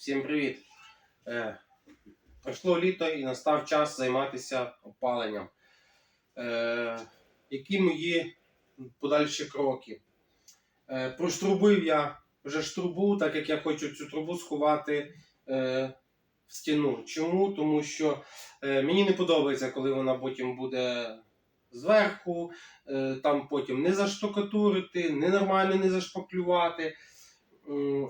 Всім привіт! Е, пройшло літо і настав час займатися опаленням. Е, які мої подальші кроки? Е, проштрубив я вже ж трубу, так як я хочу цю трубу сховати е, в стіну. Чому? Тому що е, мені не подобається, коли вона потім буде зверху, е, там потім не заштукатурити, ненормально не зашпаклювати.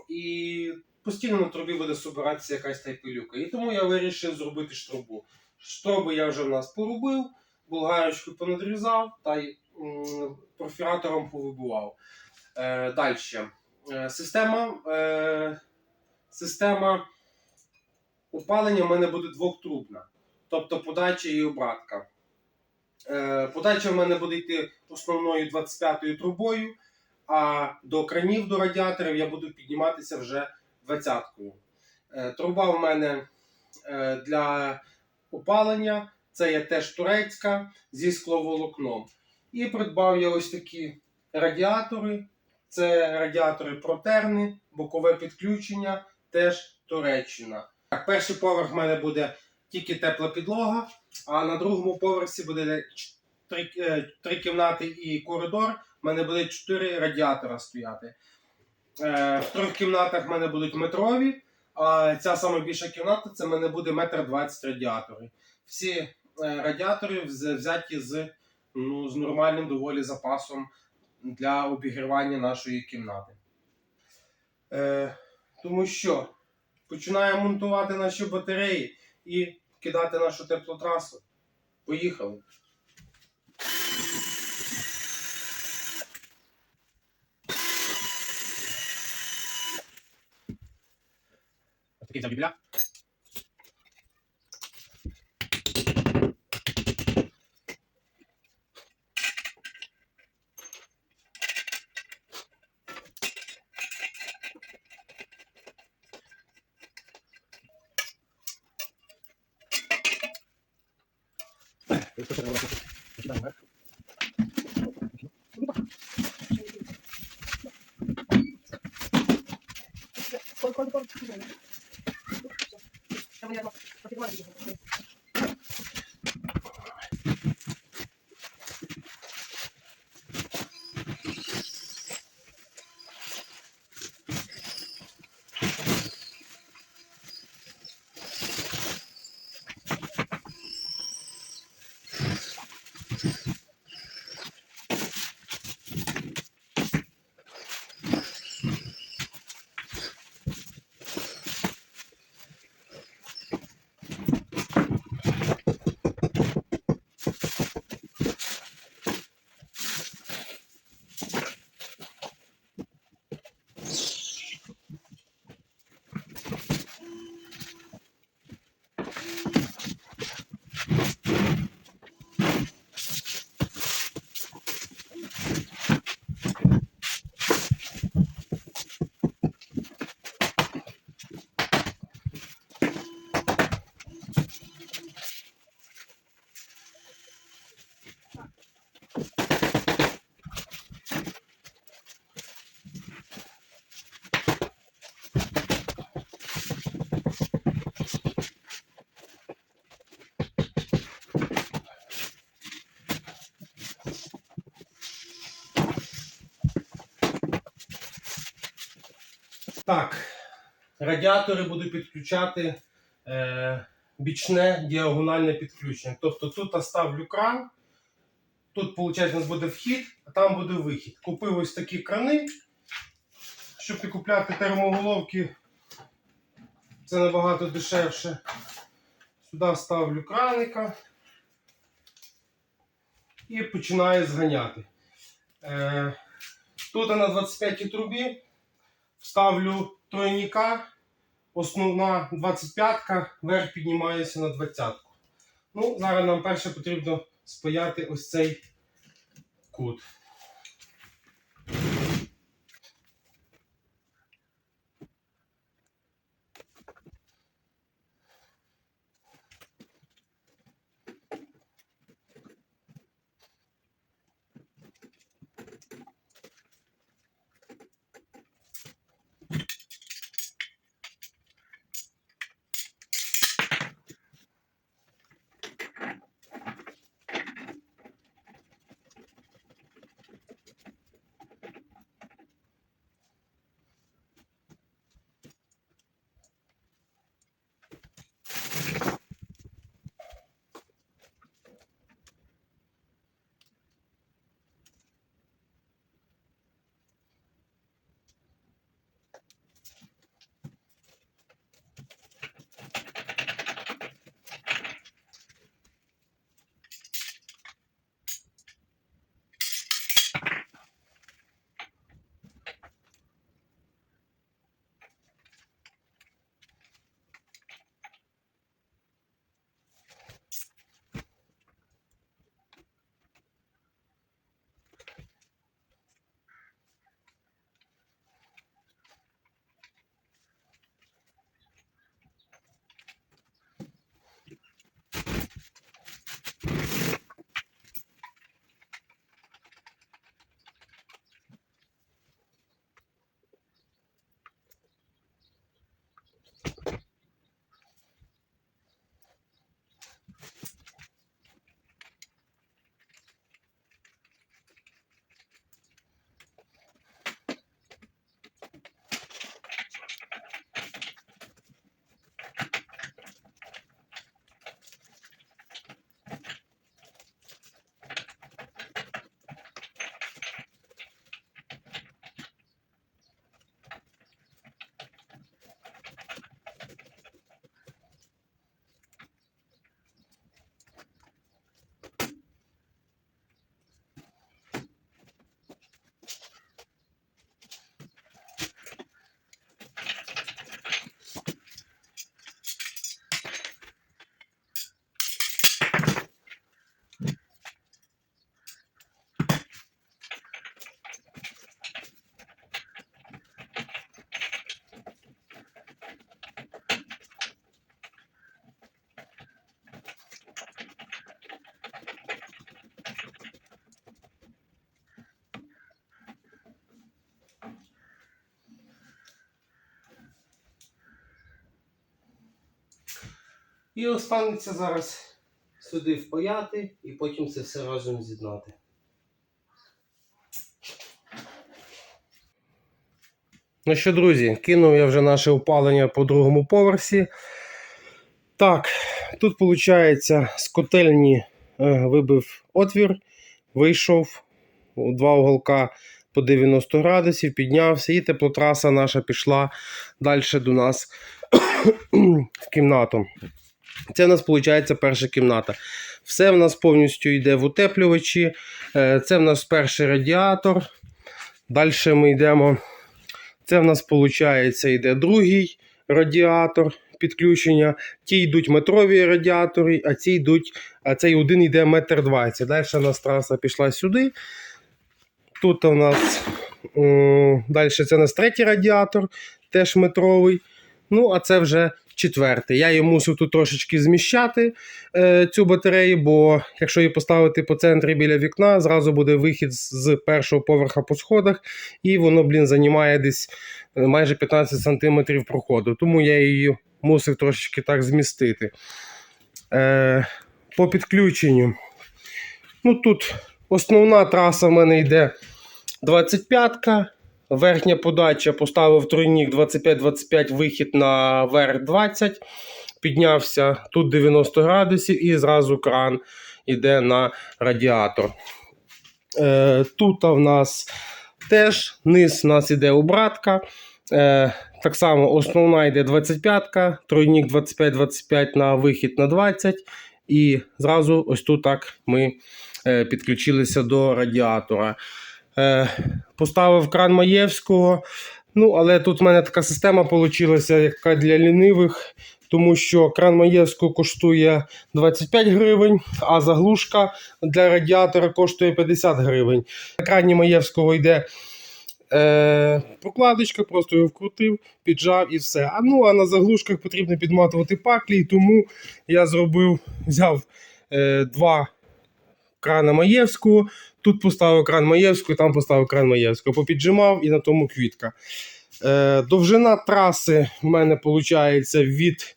І постійно на трубі буде собиратися якась та. І тому я вирішив зробити штрубу. Штроби я вже в нас порубив, булгарочку понадрізав та й м, перфоратором повибивав. Е, Далі. Е, система, е, система опалення в мене буде двохтрубна, тобто подача і обратка. Е, подача в мене буде йти основною 25-ю трубою, а до кранів, до радіаторів я буду підніматися вже 20-кою. Е, труба в мене е, для опалення, це є теж турецька зі скловолокном. І придбав я ось такі радіатори. Це радіатори протерни, бокове підключення, теж Туреччина. Так, перший поверх в мене буде тільки тепла підлога, а на другому поверсі буде три, е, три кімнати і коридор. У мене буде чотири радіатора стояти. Е, в трьох кімнатах в мене будуть метрові, а ця саме більша кімната це в мене буде метр двадцять радіатори. Всі е, радіатори взяті з, ну, з нормальним доволі запасом для обігрівання нашої кімнати. Е, тому що починаємо монтувати наші батареї і кидати нашу теплотрасу. Поїхали. Ось такий взяв дюбеля. Ось це треба почитати Buat. Так, радіатори буду підключати е, бічне діагональне підключення. Тобто тут ставлю кран, тут, виходить, у нас буде вхід, а там буде вихід. Купив ось такі крани. Щоб не купляти термоголовки, це набагато дешевше. Сюди ставлю краника і починаю зганяти. Е, тут на 25 трубі ставлю тройника, основна 25-ка, верх піднімається на 20-ку. Ну, зараз нам перше потрібно спаяти ось цей кут. І останеться зараз сюди впаяти і потім це все разом з'єднати. Ну що, друзі, кинув я вже наше опалення по другому поверсі. Так, тут виходить з котельні е, вибив отвір, вийшов у два уголка по 90 градусів, піднявся, і теплотраса наша пішла далі до нас в кімнату. Це в нас виходить перша кімната. Все в нас повністю йде в утеплювачі. Е, Це в нас перший радіатор. Далі ми йдемо. Це в нас виходить йде другий радіатор підключення. Ті йдуть метрові радіатори, а ці йдуть, а цей один йде метр двадцять. Далі у нас траса пішла сюди. Тут у нас далі це у нас третій радіатор, теж метровий. Ну, а це вже четвертий. Я її мусив тут трошечки зміщати е, цю батарею, бо якщо її поставити по центрі біля вікна, зразу буде вихід з- з першого поверха по сходах, і воно, блін, займає десь е, майже 15 см проходу. Тому я її мусив трошечки так змістити. Е, по підключенню. Ну, тут основна траса в мене йде 25-ка. Верхня подача поставив тройник 25-25, вихід на верх 20. Піднявся тут 90 градусів і зразу кран йде на радіатор. Е, тут в нас теж низ у нас йде обратка. Е, так само основна йде 25-ка, тройник 25-25 на вихід на 20. І зразу ось тут так ми е, підключилися до радіатора. Е, поставив кран Маєвського. Ну, але тут в мене така система вийшла, яка для лінивих, тому що кран Маєвського коштує 25 гривень, а заглушка для радіатора коштує 50 гривень. На крані Маєвського йде е, прокладочка, просто його вкрутив, піджав і все. А ну а на заглушках потрібно підматувати паклі, тому я зробив, взяв е, два крана Маєвського. Тут поставив кран Маєвського, там поставив кран Маєвського. Попіджимав і на тому квітка. Е, довжина траси в мене виходить від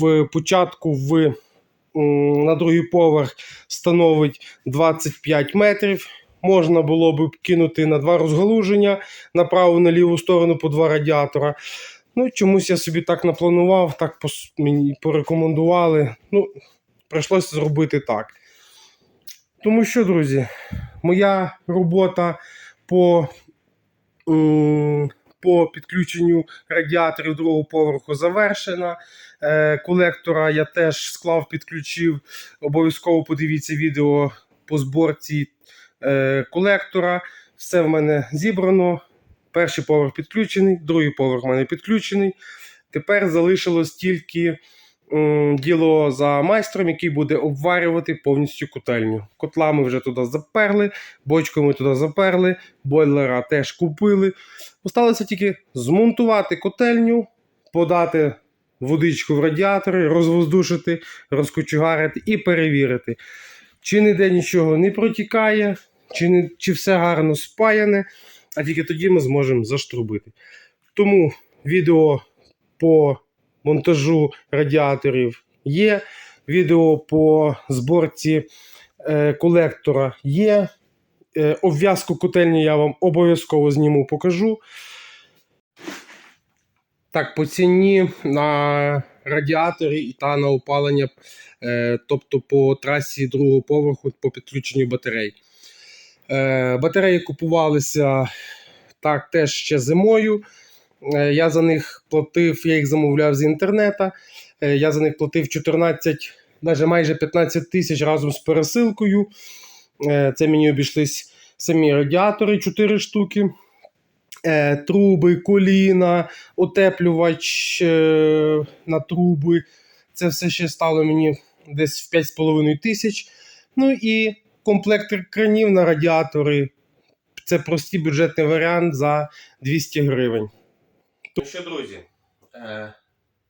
в початку в, на другий поверх становить 25 метрів. Можна було б кинути на два розгалуження на праву на ліву сторону по два радіатора. Ну, чомусь я собі так напланував, так мені порекомендували. Ну, прийшлося зробити так. Тому що, друзі, моя робота по, по підключенню радіаторів другого поверху завершена. Е, колектора я теж склав, підключив. Обов'язково подивіться відео по зборці е, колектора. Все в мене зібрано. Перший поверх підключений, другий поверх в мене підключений. Тепер залишилось тільки діло за майстром, який буде обварювати повністю котельню. Котла ми вже туди заперли, бочку ми туди заперли, бойлера теж купили. Осталося тільки змонтувати котельню, подати водичку в радіатори, розвоздушити, розкочугарити і перевірити, чи ніде нічого не протікає, чи, не, чи все гарно спаяне, а тільки тоді ми зможемо заштрубити. Тому відео по монтажу радіаторів є, відео по зборці е, колектора є. Е, обв'язку котельні я вам обов'язково зніму, покажу. Так, по ціні на радіаторі та на опалення, е, тобто по трасі другого поверху по підключенню батарей. Батареї купувалися так теж ще зимою. Е, Я за них платив, я їх замовляв з інтернету. Е, Я за них платив 14, навіть майже 15 тисяч разом з пересилкою. Е, Це мені обійшлись самі радіатори 4 штуки. Труби, коліна, утеплювач на труби. Це все ще стало мені десь в 5,5 тисяч. Ну і комплект кранів на радіатори. Це простий бюджетний варіант за 200 гривень. Ну що, друзі, е,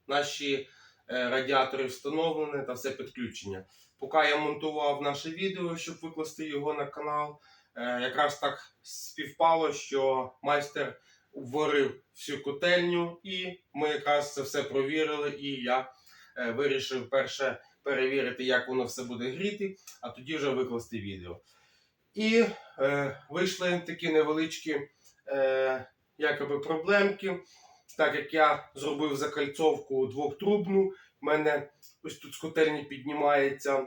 наші е, радіатори встановлені та все підключення. Поки я монтував наше відео, щоб викласти його на канал, е, якраз так співпало, що майстер вварив всю котельню, і ми якраз це все провірили, і я вирішив перше перевірити, як воно все буде гріти, а тоді вже викласти відео. І е, вийшли такі невеличкі е, якоби проблемки. Так як я зробив закальцовку двохтрубну, в мене ось тут з котельні піднімається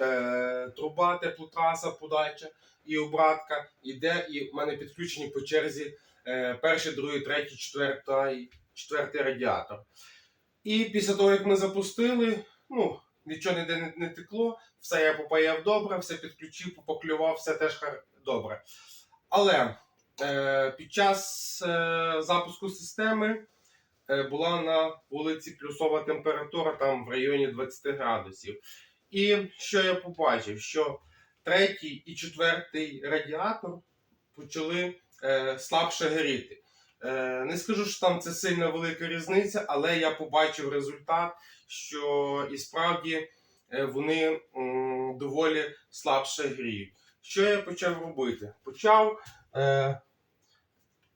е, труба, теплотраса подача і обратка іде, і в мене підключені по черзі е, перший, другий, третій, четвертий, четвертий радіатор. І після того, як ми запустили, ну, нічого ніде не, не текло, все я попаяв добре, все підключив, попоклював, все теж добре. Але під час е, запуску системи е, була на вулиці плюсова температура, там в районі 20 градусів. І що я побачив? Що третій і четвертий радіатор почали е, слабше горіти. Е, не скажу, що там це сильно велика різниця, але я побачив результат, що і справді е, вони доволі слабше гріють. Що я почав робити? Почав е,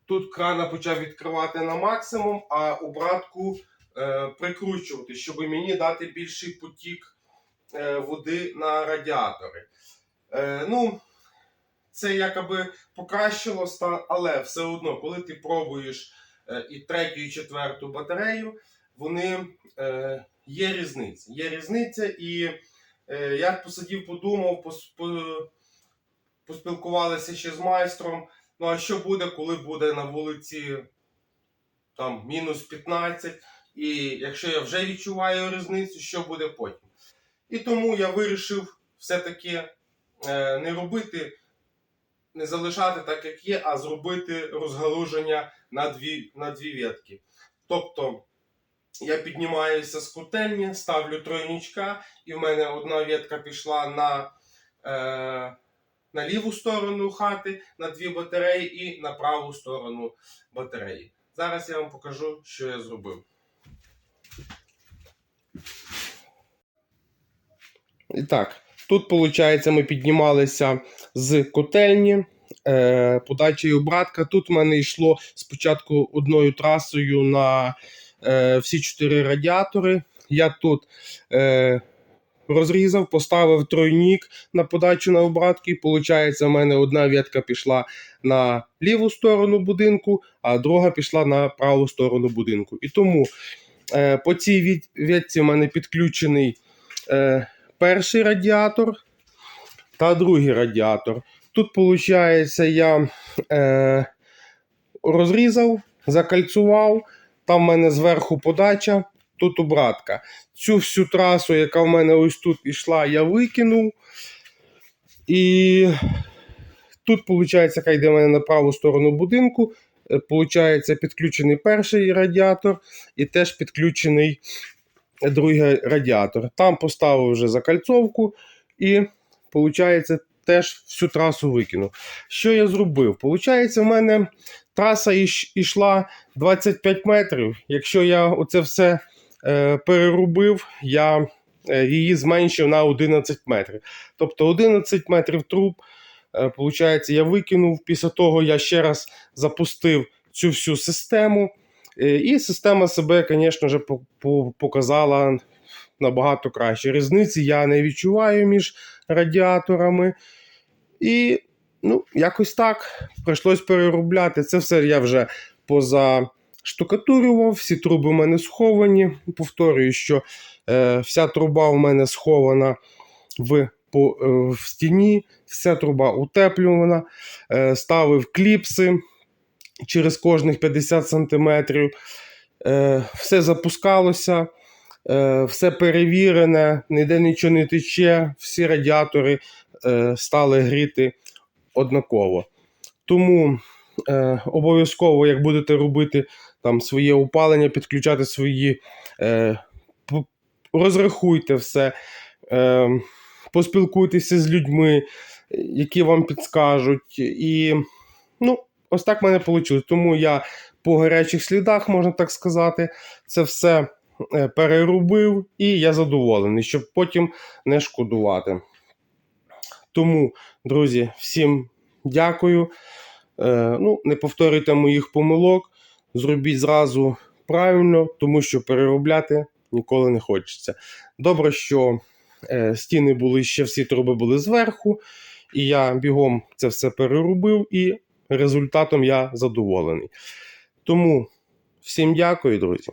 тут крана почав відкривати на максимум, а обратку е, прикручувати, щоб мені дати більший потік е, води на радіатори. Е, ну, це якоби покращило але все одно, коли ти пробуєш е, і третю, і четверту батарею, вони е, є різниця. Є різниця, і е, я посидів, подумав, по, поспілкувалися ще з майстром. Ну а що буде, коли буде на вулиці там мінус 15, і якщо я вже відчуваю різницю, що буде потім? І тому я вирішив все-таки е, не робити, не залишати так, як є, а зробити розгалуження на дві, на дві ветки. Тобто я піднімаюся з котельні, ставлю тройничка, і в мене одна ветка пішла на, е, на ліву сторону хати, на дві батареї, і на праву сторону батареї. Зараз я вам покажу, що я зробив. І так, тут, виходить, ми піднімалися з котельні, е, подача і обратка. Тут в мене йшло спочатку одною трасою на е, всі чотири радіатори. Я тут е, розрізав, поставив тройник на подачу на обратки. Виходить, у мене одна ветка пішла на ліву сторону будинку, а друга пішла на праву сторону будинку. І тому е, по цій ветці в мене підключений. Е, перший радіатор та другий радіатор. Тут, виходить, я е, розрізав, закальцував, там в мене зверху подача, тут обратка. Цю всю трасу, яка в мене ось тут йшла, я викинув. І тут, виходить, яка йде в мене на праву сторону будинку. е, Получається, підключений перший радіатор і теж підключений другий радіатор. Там поставив вже закальцовку і, виходить, теж всю трасу викинув. Що я зробив? Получається, в мене траса ішла 25 метрів. Якщо я оце все е, переробив, я е, її зменшив на 11 метрів. Тобто 11 метрів труб. Е, Получається, я викинув. Після того я ще раз запустив цю всю систему. І система себе, звісно показала набагато краще. Різниці я не відчуваю між радіаторами. І ну, якось так прийшлось переробляти. Це все я вже поза штукатурював, всі труби в мене сховані. Повторюю, що е, вся труба у мене схована в, по, е, в стіні, вся труба утеплювана, е, ставив кліпси через кожних 50 сантиметрів. Е, все запускалося, е, все перевірене, ніде нічого не тече, всі радіатори е, стали гріти однаково. Тому е, обов'язково, як будете робити там своє опалення, підключати свої, е, розрахуйте все, е, поспілкуйтеся з людьми, які вам підскажуть. І ну, ось так в мене вийшло. Тому я по гарячих слідах, можна так сказати, це все е, переробив, і я задоволений, щоб потім не шкодувати. Тому, друзі, всім дякую. Е, ну, не повторюйте моїх помилок, зробіть зразу правильно, тому що переробляти ніколи не хочеться. Добре, що е, стіни були ще всі труби були зверху, і я бігом це все переробив, і результатом я задоволений. Тому всім дякую, друзі.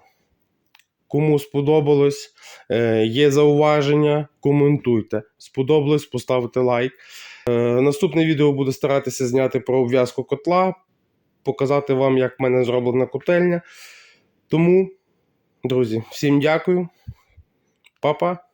Кому сподобалось, е, є зауваження, коментуйте. Сподобалось, поставте лайк. Е, Наступне відео буду старатися зняти про обв'язку котла, показати вам, як в мене зроблена котельня. Тому, друзі, всім дякую. Па-па.